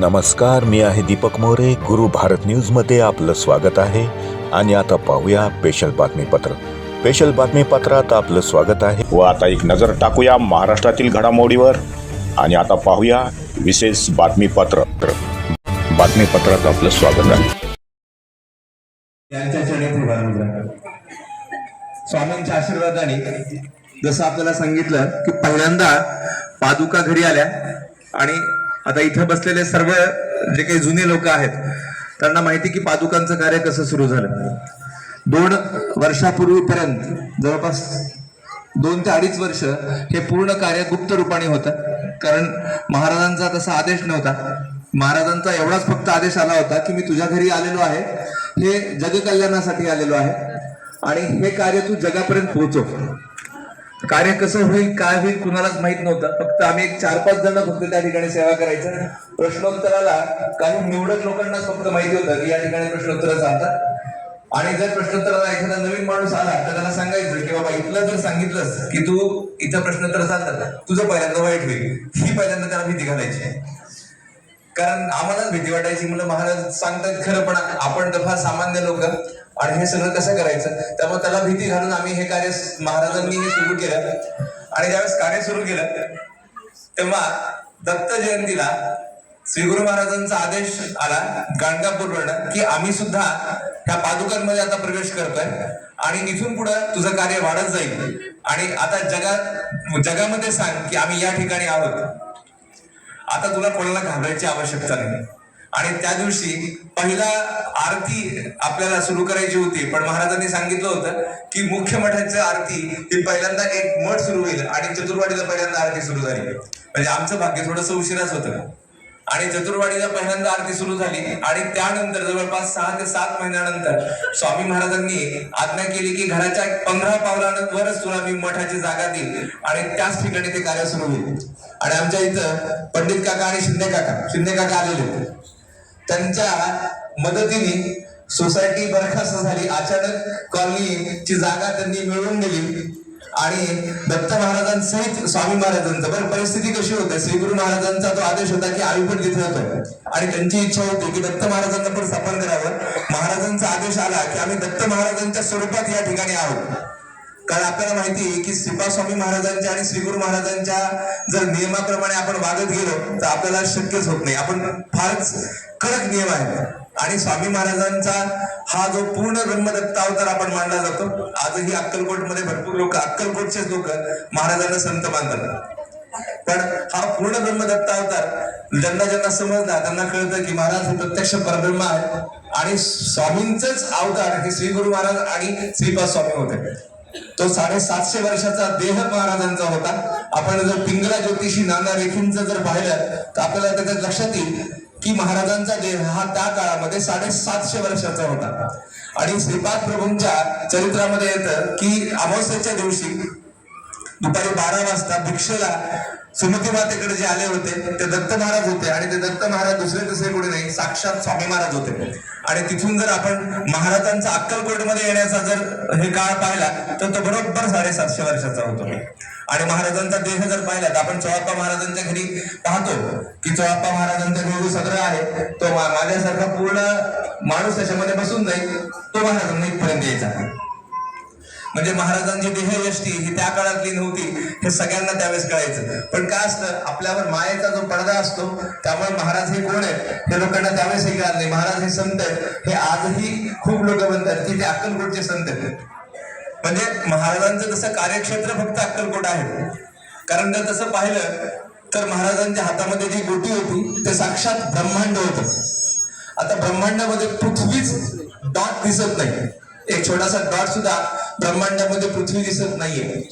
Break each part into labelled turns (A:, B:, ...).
A: नमस्कार मी आहे दीपक मोरे. गुरु भारत न्यूजमध्ये आपलं स्वागत आहे. आणि आता पाहूया स्पेशल बातमीपत्र. स्पेशल बातमीपत्रात आपलं स्वागत आहे.
B: व आता एक नजर टाकूया महाराष्ट्रातील घडामोडीवर. आणि आता पाहूया विशेष बातमीपत्र. बातमीपत्रात आपलं स्वागत आहे.
C: स्वामींच्या आशीर्वादाने जसं आपल्याला सांगितलं की पहिल्यांदा पादुका घरी आल्या आणि आता इथं बसलेले सर्व जे काही जुने लोक आहेत त्यांना माहिती की पादुकांचं कार्य कसं सुरू झालं. दोन वर्षापूर्वीपर्यंत जवळपास दोन ते अडीच वर्ष हे पूर्ण कार्य गुप्त रूपाने होतं. कारण महाराजांचा तसा आदेश नव्हता. महाराजांचा एवढाच फक्त आदेश आला होता की मी तुझ्या घरी आलेलो आहे हे जगकल्याणासाठी आलेलो आहे. आणि हे कार्य तू जगापर्यंत पोहोचव. कार्य कसं होईल काय होईल कुणालाच माहीत नव्हतं. फक्त आम्ही एक चार पाच जण फक्त त्या ठिकाणी सेवा करायचं. प्रश्नोत्तराला काही निवडक लोकांनाच फक्त माहिती होतं की या ठिकाणी प्रश्नोत्तर चालतात. आणि जर प्रश्नोत्तराला एखादा नवीन माणूस आला तर त्याला सांगायचं की बाबा इथलं जर सांगितलंस की तू इथं प्रश्नोत्तर चालतात तुझं पहिल्यांदा वाईट होईल. ही पहिल्यांदा त्याला भीती घालायची कारण आम्हालाच भीती वाटायची. मुलं महाराज सांगतात खरं पण आपण तर फार सामान्य लोक. आणि हे सगळं कसं करायचं? त्यामुळे त्याला भीती घालून आम्ही हे कार्य महाराजांनी हे सुरू केलं. आणि ज्यावेळेस कार्य सुरू केलं तेव्हा दत्त जयंतीला श्री गुरु महाराजांचा आदेश आला गाणगापूरवरनं की आम्ही सुद्धा ह्या पादुकांमध्ये आता प्रवेश करतोय आणि इथून पुढे तुझं कार्य वाढत जाईल. आणि आता जगात जगामध्ये सांग की आम्ही या ठिकाणी आहोत. आता तुला कोणाला घाबरायची आवश्यकता नाही. आणि त्या दिवशी पहिला आरती आपल्याला सुरू करायची होती पण महाराजांनी सांगितलं होतं की मुख्य मठाची आरती ही पहिल्यांदा एक मठ सुरू होईल आणि चतुर्वाडीला पहिल्यांदा आरती सुरू झाली. म्हणजे आमचं भाग्य थोडंसं उशिराच होतं. आणि चतुर्वाडीला पहिल्यांदा आरती सुरू झाली आणि त्यानंतर जवळपास सहा ते सात महिन्यानंतर स्वामी महाराजांनी आज्ञा केली की घराच्या पंधरा पावलांवरच तुला मी मठाची जागा देईल आणि त्याच ठिकाणी ते कार्य सुरू होईल. आणि आमच्या इथं पंडित काका आणि शिंदे काका शिंदे काका आलेले होते. त्यांच्या मदतीने सोसायटी बरखास्त झाली. अचानक कॉलनीची जागा त्यांनी मिळवून दिली. आणि दत्त महाराजांसहित स्वामी महाराजांचं बरं परिस्थिती कशी होते? श्री गुरु महाराजांचा तो आदेश होता की आम्ही पण तिथे होतो. आणि त्यांची इच्छा होती की दत्त महाराजांना पण स्थापन करावं. महाराजांचा आदेश आला की आम्ही दत्त महाराजांच्या स्वरूपात या ठिकाणी आहोत. कारण आपल्याला माहिती आहे की श्रीपाद स्वामी महाराजांच्या आणि श्री गुरु महाराजांच्या जर नियमाप्रमाणे आपण वागत गेलो तर आपल्याला शक्यच होत नाही. आपण फारच कडक नियम आहे आणि स्वामी महाराजांचा हा जो पूर्ण ब्रह्मदत्त अवतार आपण मानला जातो आजही अक्कलकोटमध्ये भरपूर लोक अक्कलकोटचेच लोक महाराजांना संत मानतात. पण हा पूर्ण ब्रह्मदत्त अवतार ज्यांना ज्यांना समजला त्यांना कळतं की महाराज हे प्रत्यक्ष परब्रह्म आहे आणि स्वामींच अवतार हे श्री गुरु महाराज आणि श्रीपाद स्वामी होते. तो साडेसातशे वर्षाचा देह महाराजांचा होता. आपण जर पिंगला ज्योतिषी नाना रेखींचं जर पाहिलं तर आपल्याला त्याच्यात लक्षात येईल की महाराजांचा देह हा त्या काळामध्ये साडेसातशे वर्षाचा होता. आणि श्रीपाद प्रभूंच्या चरित्रामध्ये येतं की अमावस्येच्या दिवशी दुपारी बारा वाजता भिक्षेला सुमती मातेकडे जे आले होते ते दत्त महाराज होते आणि ते दत्त महाराज दुसरे दुसरे कोणी नाही साक्षात स्वामी महाराज होते. आणि तिथून जर आपण महाराजांचा अक्कलकोटमध्ये येण्याचा जर हे काळ पाहिला तर तो बरोबर साडेसातशे वर्षाचा होतो. आणि महाराजांचा देह जर पाहिला तर आपण चोळाप्पा महाराजांच्या घरी पाहतो की चोळाप्पा महाराजांचा घरी सगळं आहे तो माझ्यासारखा पूर्ण माणूस त्याच्यामध्ये बसून जाईल तो महाराजांना इथपर्यंत यायचा. म्हणजे महाराजांची देहयष्टी ही त्या काळातली नव्हती हे सगळ्यांना त्यावेळेस कळायचं. पण काय असतं? आपल्यावर मायेचा जो पडदा असतो त्यामुळे महाराज हे कोण आहेत? हे लोकांना त्यावेळेस हे कळत नाही. महाराज हे संत आहेत. हे आजही खूप लोक म्हणतात की ते अक्कलकोटचे संत आहेत. म्हणजे महाराजांचं तसं कार्यक्षेत्र फक्त अक्कलकोट आहे. कारण जर तसं पाहिलं तर महाराजांच्या हातामध्ये जी गोटी होती ते साक्षात ब्रह्मांड होतं. आता ब्रह्मांडामध्ये पृथ्वीच डॉट दिसत नाही. एक छोटासा डॉट सुद्धा ब्रह्मांडामध्ये पृथ्वी दिसत नाहीये.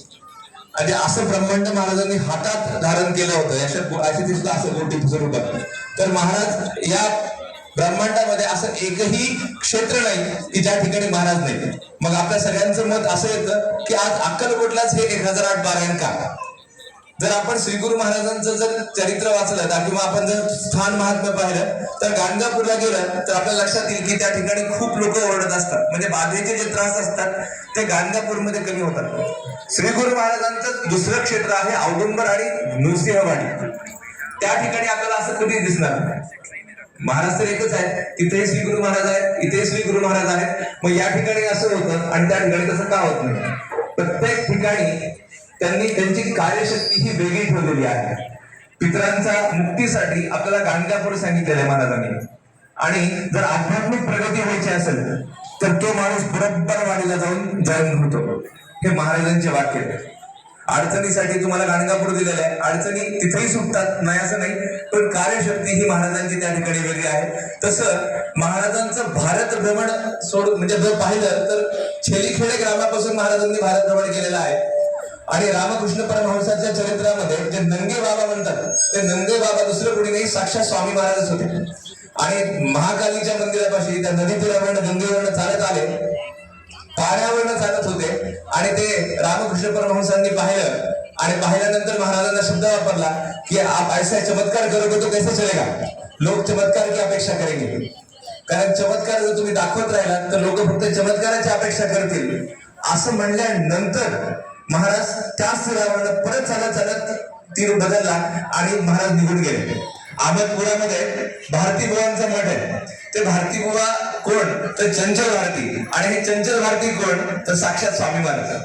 C: आणि असं ब्रह्मांड महाराजांनी हातात धारण केलं होतं. अशा अशी ती असं गोटी स्वरूपात तर महाराज या ब्रह्मांडामध्ये असं एकही क्षेत्र नाही की ज्या ठिकाणी महाराज नाही. मग आपल्या सगळ्यांचं मत असं येतं की आज अक्कलकोटलाच हे एक हजार आठ पारायण का? जर आपण श्रीगुरु महाराजांचं जर चरित्र वाचलं तर किंवा आपण जर स्थान महात्म्य पाहिलं तर गाणगापूरला गेलं तर आपल्या लक्षात येईल की त्या ठिकाणी खूप लोक ओरडत असतात. म्हणजे बाधेचे जे त्रास असतात ते गाणगापूरमध्ये कमी होतात. श्री गुरु महाराजांचं दुसरं क्षेत्र आहे औदुंबर आणि नृसिंहवाडी त्या ठिकाणी आपल्याला असं कधी दिसणार नाही. एकच आहे तिथे श्री गुरु महाराज आहेत इथे श्री गुरु महाराज आहेत. मग या ठिकाणी असं होतं आणि त्या ठिकाणी तसं का होत नाही? प्रत्येक ठिकाणी त्यांनी त्यांची कार्यशक्ती ही वेगळी ठेवलेली आहे. पितरांच्या मुक्तीसाठी आपल्याला गाणगापूर सांगितलेलं आहे महाराजांनी आणि जर आध्यात्मिक प्रगती व्हायची असेल तर तो माणूस बरोबर वाडीला जाऊन जॉईन होतो हे महाराजांचे वाक्य आहे. अडचणीसाठी तुम्हाला गाणगापूर दिलेलं आहे. अडचणी तिथेही सुटतात नाही असं नाही पण कार्यशक्ती ही महाराजांची त्या ठिकाणी वेगळी आहे. तसं महाराजांचं भारत भ्रमण सोड म्हणजे जर पाहिलं तर छेलीखेडे ग्रामापासून महाराजांनी भारत भ्रमण केलेलं आहे. आणि रामकृष्ण परमहंसाच्या चरित्रामध्ये जे नंगे बाबा म्हणतात ते नंगे बाबा दुसरं कोणी नाही साक्षात स्वामी महाराजच होते. आणि महाकालीच्या मंदिरापाशी त्या नदी तीरावरनं गंगेवरनं चालत आले. पाण्यावरनं चालत होते. आणि ते रामकृष्ण परमहंसांनी पाहिलं. आणि पाहिल्यानंतर महाराजांना शब्द वापरला की आप ऐसा चमत्कार करोगे तो कैसे चलेगा? लोक चमत्कार की अपेक्षा करेंगे. कारण चमत्कार जर तुम्ही दाखवत राहिलात तर लोक फक्त चमत्काराची अपेक्षा करतील. असं म्हणल्यानंतर महाराज त्या स्थळावरनं परत चालत चालत तीर बदलला आणि महाराज निघून गेले. अहमदपुरामध्ये भारती बुवांचं मठ आहे. ते भारती बुवा कोण? तर चंचल भारती. आणि हे चंचल भारती कोण? तर साक्षात स्वामी महाराज.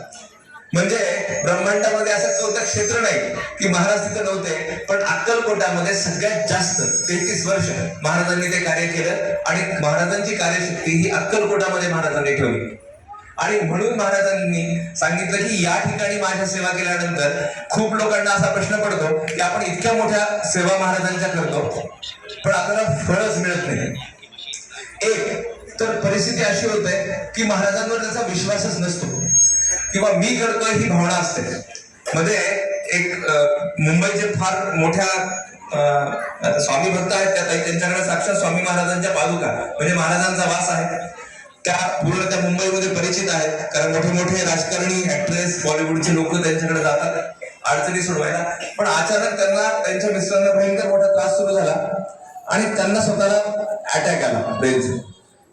C: म्हणजे ब्रह्मांडामध्ये असं कोणतं क्षेत्र नाही की महाराज तिथे नव्हते पण अक्कलकोटामध्ये सगळ्यात जास्त तेहतीस वर्ष महाराजांनी ते कार्य केलं आणि महाराजांची कार्यशक्ती ही अक्कलकोटामध्ये महाराजांनी ठेवली. आणि म्हणून महाराजांनी सांगितलं की या ठिकाणी माझ्या सेवा केल्यानंतर खूप लोकांना असा प्रश्न पडतो की आपण इतक्या मोठ्या सेवा महाराजांच्या करतो. पण आपल्याला फळच मिळत नाही. एक तर परिस्थिती अशी होते की महाराजांवर त्याचा विश्वासच नसतो. किंवा मी करतोय ही भावना असते. मध्ये एक मुंबईचे फार मोठ्या अं, स्वामी भक्त आहेत त्या त्यांच्याकडे साक्षात स्वामी महाराजांच्या पादुका म्हणजे महाराजांचा वास आहे. त्या पूर्ण त्या मुंबईमध्ये परिचित आहेत कारण मोठे मोठे राजकारणी ऍक्ट्रेस बॉलिवूडचे लोक त्यांच्याकडे जातात. अडचणी सोडवायला. पण अचानक त्यांना त्यांच्या मिस्टरांना भयंकर मोठा त्रास सुरू झाला. आणि त्यांना स्वतःला अटॅक आला ब्रेनचा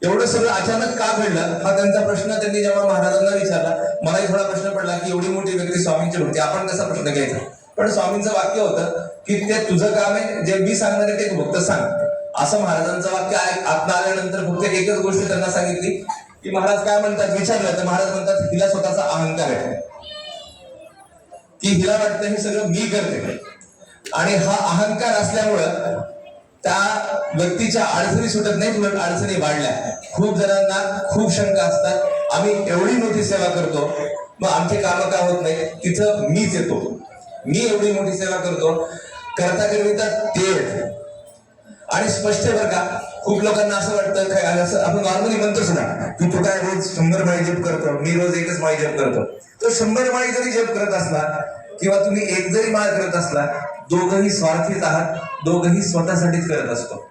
C: एवढं सगळं अचानक का घडलं? हा त्यांचा प्रश्न त्यांनी जेव्हा महाराजांना विचारला मलाही थोडा प्रश्न पडला की एवढी मोठी व्यक्ती स्वामींची होती. आपण कसा प्रश्न घ्यायचा? पण स्वामींचं वाक्य होतं की ते तुझं काम आहे जे मी सांगणार आहे ते फक्त सांग. असं महाराजांचं वाक्य आत्मा आल्यानंतर फक्त एकच गोष्ट त्यांना सांगितली की महाराज काय म्हणतात विचारलं तर महाराज म्हणतात हिला स्वतःचा अहंकार आहे. की हिला वाटतं हे सगळं मी करते. आणि हा अहंकार असल्यामुळं त्या व्यक्तीच्या अडचणी सुटत नाहीत उलट अडचणी वाढल्या. खूप जणांना खूप शंका असतात. आम्ही एवढी मोठी सेवा करतो मग आमचे कामं का होत नाही तिथं मीच येतो. मी एवढी मोठी सेवा करतो. करता करता ते आणि स्पष्ट आहे बरं का खूप लोकांना असं वाटतं काय असं आपण नॉर्मली म्हणतो सुद्धा की तू काय रोज शंभर माळी जप करतो मी रोज एकच माळी जप करतो. तर शंभर माळी जरी जप करत असला किंवा तुम्ही एक जरी माळ करत असला दोघंही स्वार्थीच आहात दोघंही स्वतःसाठीच करत असतो.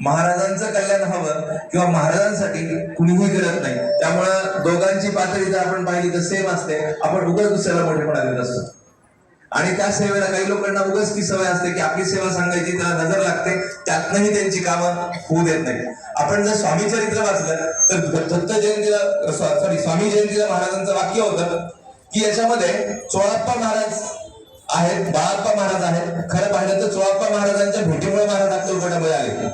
C: महाराजांचं कल्याण हवं किंवा महाराजांसाठी कुणीही करत नाही. त्यामुळं दोघांची पातळी जर आपण पाहिली तर सेम असते. आपण उगाच दुसऱ्याला मोठेपणा देत असतो आणि त्या सेवेला काही लोकांना उगाच ती सवय असते की आपली सेवा सांगायची त्याला नजर लागते त्यातनंही त्यांची कामं होऊ देत नाही आपण जर स्वामी चरित्र वाचलं तर दत्त जयंतीला सॉरी स्वामी जयंतीला महाराजांचं वाक्य होतं की याच्यामध्ये चोळाप्पा महाराज आहेत बाळाप्पा महाराज आहेत. खरं पाहिलं तर चोळाप्पा महाराजांच्या भेटीमुळे महाराज अक्कलकोटामध्ये आले.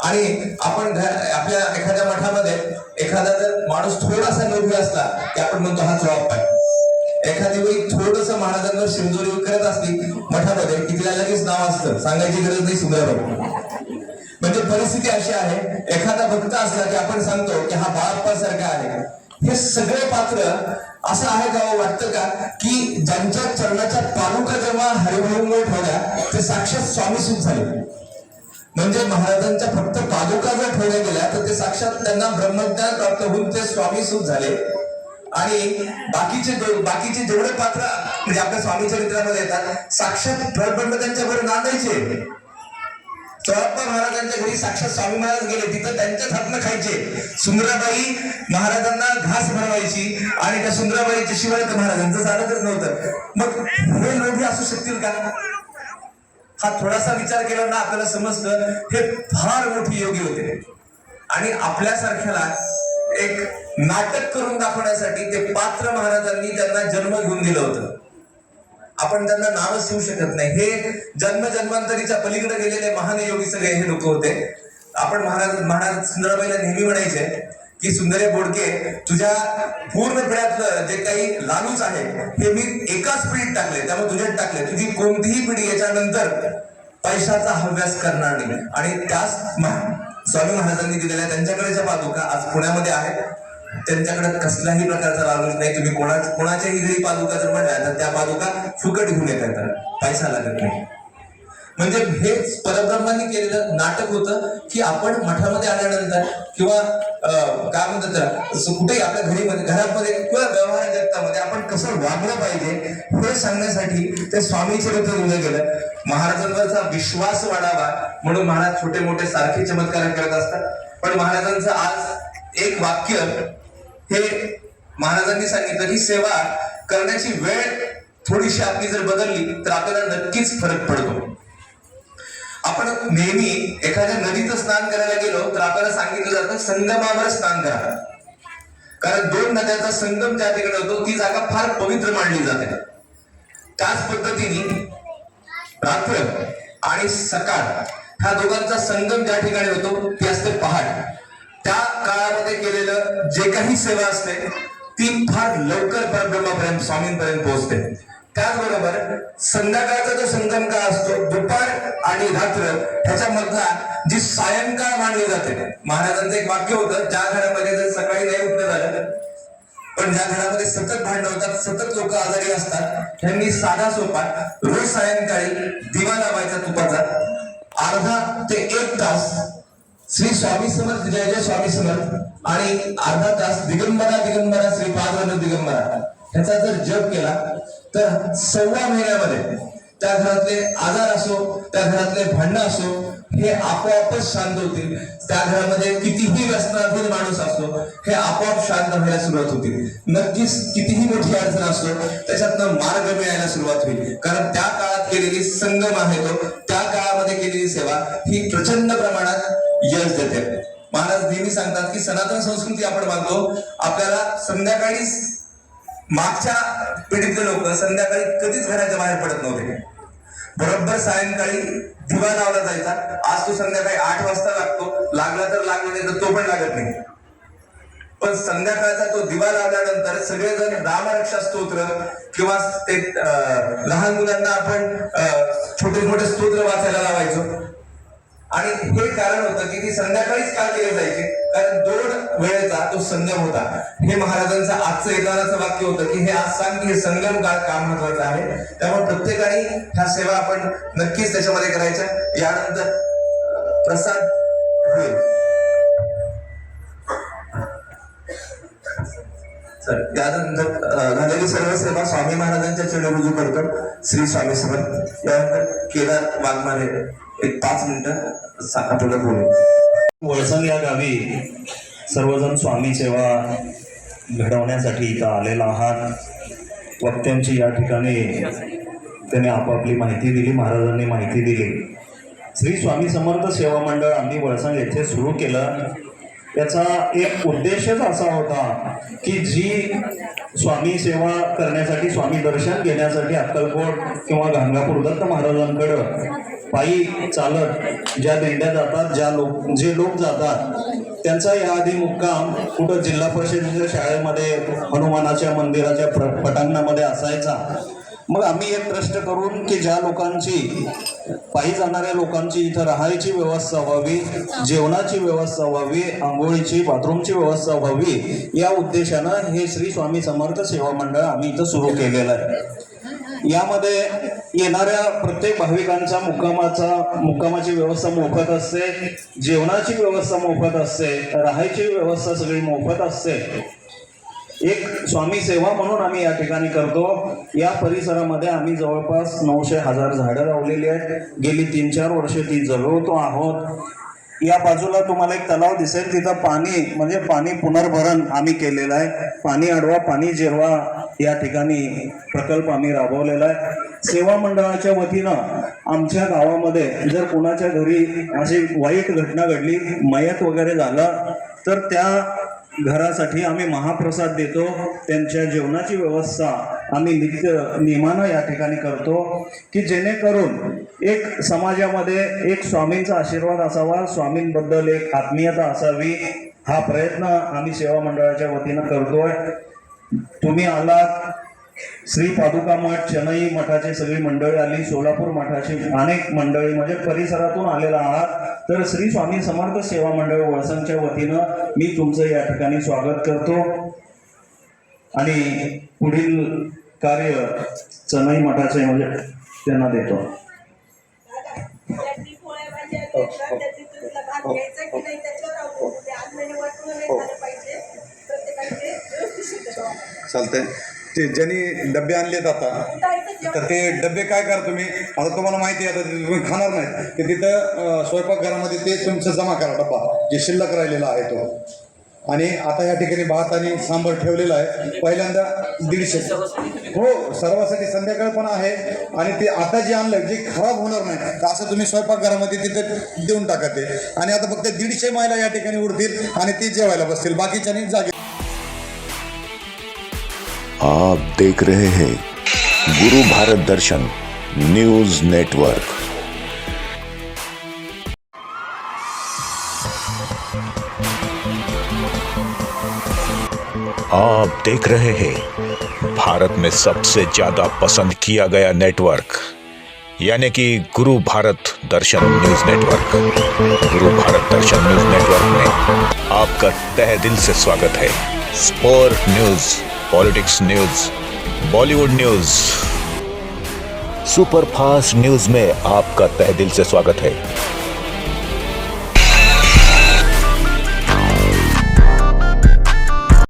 C: आणि आपण आपल्या एखाद्या मठामध्ये एखादा जर माणूस थोडासा लोभी असला की आपण म्हणतो हा चोळाप्पा आहे. एखादी बाई थोडस महाराजांवर शिंजोरी करत असली मठामध्ये की तिला लगेच नाव असतं. सांगायची गरज नाही सुंदराबाई म्हणजे परिस्थिती अशी आहे एखादा भक्त असला की आपण सांगतो की हा बाळप्पा सारखा आहे. हे सगळे पात्र असं आहे का हो? वाटतं का? की ज्यांच्या चरणाच्या पालुका जेव्हा हरिभाऊमुळे ठेवल्या ते साक्षात स्वामी सुख झाले. म्हणजे महाराजांच्या फक्त पादुका जर ठेवल्या गेल्या तर ते साक्षात त्यांना ब्रह्मज्ञान प्राप्त होऊन ते स्वामी सुख झाले. आणि बाकीचे बाकीचे जेवढे पात्र म्हणजे आपल्या स्वामी चरित्रामध्ये येतात साक्षात ब्रह्मज्ञ त्यांच्यावर नांदायचे. चौप्पा महाराजांच्या घरी साक्षात स्वामी महाराज गेले तिथं त्यांच्याच हातनं खायचे. सुंदराबाई महाराजांना घास भरवायची आणि त्या सुंदराबाईच्या शिवाय तर महाराजांचं चालतच नव्हतं मग हे लोभी असू शकतील का? हा थोडासा विचार केला ना आपल्याला समजतं हे फार मोठी योगी होते. आणि आपल्यासारख्याला एक नाटक करून दाखवण्यासाठी ते पात्र महाराजांनी त्यांना जन्म घेऊन दिलं होतं. आपण त्यांना नावच ठेवू शकत नाही. हे जन्म जन्मांतरीच्या पलीकडे गेलेले महान योगी सगळे हे लोक होते. आपण महाराज महाराज सुंदराबाईला नेहमी म्हणायचे की सुंदरे बोडके तुझ्या पूर्ण पिढ्यातलं जे काही लालूच आहे हे मी एकाच पिढीत टाकले. त्यामुळे तुझ्यात टाकले. तुझी कोणतीही पिढी याच्यानंतर पैशाचा हव्यास करणार नाही. आणि त्याच स्वामी महाराजांनी दिलेल्या त्यांच्याकडे ज्या पादुका आज पुण्यामध्ये आहेत. त्यांच्याकडे कसल्याही प्रकारचा लालूच नाही. तुम्ही कोणा कोणाच्याही घरी पादुका जर म्हणल्या तर त्या पादुका फुकट घेऊन येतात पैसा लागत नाही. म्हणजे हे परब्रह्मांनी केलेलं नाटक होतं की आपण मठामध्ये आल्यानंतर किंवा काय म्हणतात कुठेही आपल्या घरी मध्ये घरामध्ये किंवा व्यवहार जगतामध्ये आपण कसं वागलं पाहिजे हे सांगण्यासाठी ते स्वामीचे चरित्र लिहिलं गेलं. महाराजांवरचा विश्वास वाढावा म्हणून महाराज छोटे मोठे सारखे चमत्कार करत असतात. पण महाराजांचं आज एक वाक्य हे महाराजांनी सांगितलं ही सेवा करण्याची वेळ थोडीशी आपली जर बदलली तर आपल्याला नक्कीच फरक पडतो. आपण नेहमी एखाद्या नदीचं स्नान करायला गेलो तर आपल्याला सांगितलं जातं संगमावर स्नान करा. कारण दोन नद्याचा संगम ज्या ठिकाणी होतो ती जागा फार पवित्र मानली जाते. त्याच पद्धतीने रात्र आणि सकाळ ह्या दोघांचा संगम ज्या ठिकाणी होतो ती असते पहाट. त्या काळामध्ये केलेलं जे काही सेवा असते ती फार लवकर परब्रह्मापर्यंत स्वामींपर्यंत पोहोचते. त्याचबरोबर संध्याकाळचा जो संगम काळ असतो दुपार आणि रात्र ह्याच्यामधला जी सायंकाळ मानली जाते. महाराजांचं एक वाक्य होतं ज्या घरामध्ये जर सकाळी नाही उठलं पण ज्या घरामध्ये सतत भांड होतात सतत लोक आजारी असतात त्यांनी साधा सोपा रोज सायंकाळी दिवा लावायचा तुपाचा. अर्धा ते एक तास श्री स्वामी समर्थ जय जय स्वामी समर्थ आणि अर्धा तास दिगंबरा दिगंबरा श्री पादवन दिगंबरा. त्याचा जर जप केला तर सव्वा महिन्यामध्ये त्या घरातले आजार असो त्या घरातले भांडणं असो हे आपोआपच शांत होतील. त्या घरामध्ये कितीही व्यसनाधीन माणूस असो हे आपोआप शांत व्हायला सुरुवात होती. नक्कीच कितीही मोठी अडचण असो त्याच्यातनं मार्ग मिळायला सुरुवात होईल. कारण त्या काळात केलेली संगम आहे तो त्या काळामध्ये केलेली सेवा ही प्रचंड प्रमाणात यश देते. महाराज नेहमी सांगतात की सनातन संस्कृती आपण मानतो आपल्याला संध्याकाळी मागच्या पिढीतले लोक संध्याकाळी कधीच घराच्या बाहेर पडत नव्हते. बरोबर सायंकाळी दिवा लावला जायचा. आज तो संध्याकाळी आठ वाजता लागतो. लागला तर लागला नाही तर तो पण लागत नाही. पण संध्याकाळचा तो दिवा लावल्यानंतर सगळेजण रामरक्षा स्तोत्र किंवा ते अं, लहान मुलांना आपण अं, छोटे छोटे स्तोत्र वाचायला लावायचो. आणि हे कारण होतं की ती संध्याकाळीच का केली जायची. कारण दोन वेळेचा तो संगम होता. हे महाराजांचं आजचं येणाराचं वाक्य होतं की हे आज सांग की हे संगम काळ काम महत्वाचं आहे? त्यामुळे प्रत्येकाने ह्या सेवा आपण नक्कीच त्याच्यामध्ये करायच्या. यानंतर प्रसाद होईल. सर त्यानंतर झालेली सर्व सेवा स्वामी महाराजांच्या चरणी रुजू करतो. श्री स्वामी समर्थ. त्यानंतर केदार वाघमारे. एक पाच मिनिटं सा- आपल्याला बोलू.
D: वळसंग या गावी सर्वजण स्वामी सेवा घडवण्यासाठी इथं आलेला आहात. वक्त्यांची या ठिकाणी त्याने आपापली माहिती दिली महाराजांनी माहिती दिली. श्री स्वामी समर्थ सेवा मंडळ आम्ही वळसंग येथे सुरू केलं. याचा एक उद्देशच असा होता की जी स्वामी सेवा करण्यासाठी स्वामी दर्शन घेण्यासाठी अक्कलकोट किंवा गाणगापूर दत्त महाराजांकडं पायी चालत ज्या दिंड्या जातात ज्या लोक जे लोक जातात त्यांचा याआधी मुक्काम कुठं जिल्हा परिषदेच्या शाळेमध्ये हनुमानाच्या मंदिराच्या पटांगणामध्ये असायचा. मग आम्ही एक प्रश्न करून की ज्या लोकांची पायी जाणाऱ्या लोकांची इथं राहायची व्यवस्था व्हावी जेवणाची व्यवस्था व्हावी आंघोळीची बाथरूमची व्यवस्था व्हावी या उद्देशानं हे श्री स्वामी समर्थ सेवा मंडळ आम्ही इथं सुरू केलेलं आहे. यामध्ये येणाऱ्या प्रत्येक भाविकांचा मुक्कामाचा मुक्कामाची व्यवस्था मोफत असते जेवणाची व्यवस्था मोफत असते राहायची व्यवस्था सगळी मोफत असते. एक स्वामी सेवा म्हणून आम्ही या ठिकाणी करतो. या परिसरामध्ये आम्ही जवळपास नऊशे हजार झाडं लावलेली आहेत. गेली तीन चार वर्ष ती जगवतो आहोत. या बाजूला तुम्हाला एक तलाव दिसेल. तिथं पाणी म्हणजे पाणी पुनर्भरण आम्ही केलेलं आहे. पाणी अडवा पाणी जिरवा या ठिकाणी प्रकल्प आम्ही राबवलेला आहे. सेवा मंडळाच्या वतीनं आमच्या गावामध्ये जर कोणाच्या घरी अशी वाईट घटना घडली मयत वगैरे झालं तर त्या घरासाठी आम्ही महाप्रसाद देतो त्यांच्या जेवणाची व्यवस्था आम्ही नित्य नियमानं या ठिकाणी करतो की जेणेकरून एक समाजामध्ये एक स्वामींचा आशीर्वाद असावा स्वामींबद्दल एक आत्मीयता असावी हा प्रयत्न आम्ही सेवा मंडळाच्या वतीनं करतोय. तुम्ही आलात श्री पादुका मठ चेन्नई मठाची सगळी मंडळी आली सोलापूर मठाची अनेक मंडळी म्हणजे परिसरातून आलेला आहात. तर श्री स्वामी समर्थ सेवा मंडळ वळसंगच्या वतीनं मी तुमचं या ठिकाणी स्वागत करतो. आणि पुढील कार्य चेन्नई मठाचे म्हणजे त्यांना देतो.
E: प्रत्येकाचे व्यवस्थित शिकवा.
F: चालतंय. ते ज्यांनी डबे आणलेत आता तर ते डबे काय करा तुम्ही? आता तुम्हाला माहिती आहे आता ते तुम्ही खाणार नाही ते तिथं स्वयंपाकघरामध्ये ते तुमचं जमा करा डब्बा जे शिल्लक राहिलेला आहे तो. आणि आता या ठिकाणी भात आणि सांबर ठेवलेला आहे. पहिल्यांदा दीडशे. हो सर्वासाठी संध्याकाळ पण आहे. आणि ते आता जे आणलं जे खराब होणार नाही तर असं तुम्ही स्वयंपाकघरामध्ये तिथं देऊन टाका ते. आणि आता फक्त दीडशे महिला या ठिकाणी उरतील आणि ते जेवायला बसतील. बाकीच्यानी जागे
A: आप देख रहे हैं गुरु भारत दर्शन न्यूज़ नेटवर्क। आप देख रहे हैं, भारत में सबसे ज़्यादा पसंद किया गया नेटवर्क, यानी कि गुरु भारत दर्शन न्यूज़ नेटवर्क। गुरु भारत दर्शन न्यूज़ नेटवर्क में आपका तहे दिल से स्वागत है। Sport news. Politics news Bollywood news super fast news में आपका तहदिल से स्वागत है।